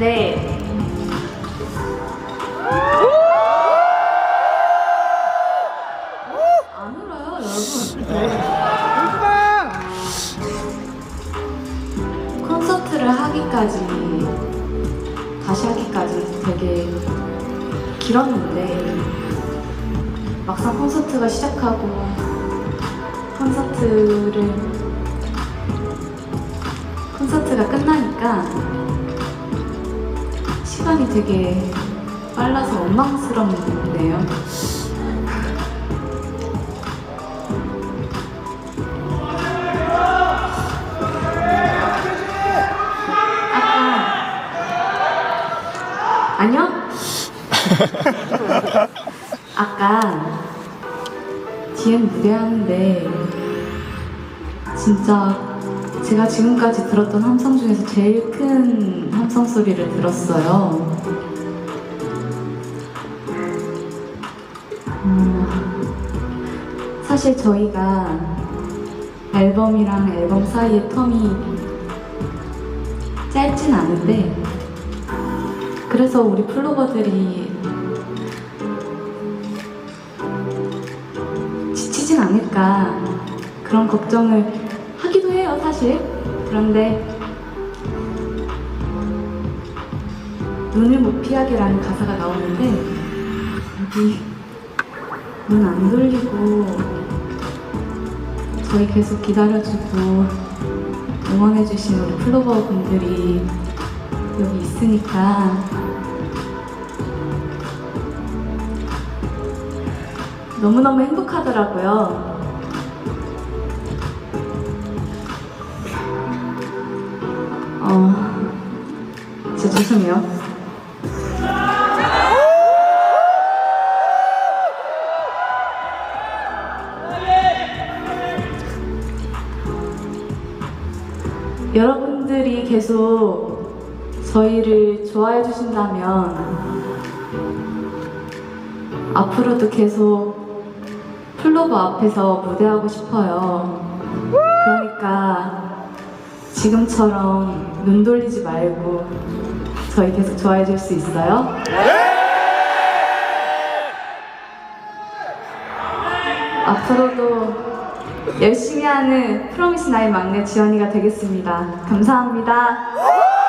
네. 안 울어요, 여러분. 콘서트를 하기까지, 다시 하기까지 되게 길었는데, 막상 콘서트가 시작하고, 콘서트를, 콘서트가 끝나니까, 시간이 되게 빨라서 원망스럽네요. 아까 아니요? 아까 DM 무대하는데 진짜 제가 지금까지 들었던 함성 중에서 제일 큰 함성 소리를 들었어요. 음, 사실 저희가 앨범이랑 앨범 사이의 텀이 짧진 않은데 그래서 우리 플로버들이 지치진 않을까 그런 걱정을 해요 사실 그런데 눈을 못 피하게라는 가사가 나오는데 여기 눈 안 돌리고 저희 계속 기다려주고 응원해주신 우리 플로버 분들이 여기 있으니까 너무너무 행복하더라고요. 진짜 죄송해요. 여러분들이 계속 저희를 좋아해 주신다면 앞으로도 계속 플로버 앞에서 무대하고 싶어요. 그러니까 지금처럼 눈 돌리지 말고 저희 계속 좋아해 줄 수 있어요? 앞으로도 열심히 하는 프로미스 나의 막내 지연이가 되겠습니다. 감사합니다.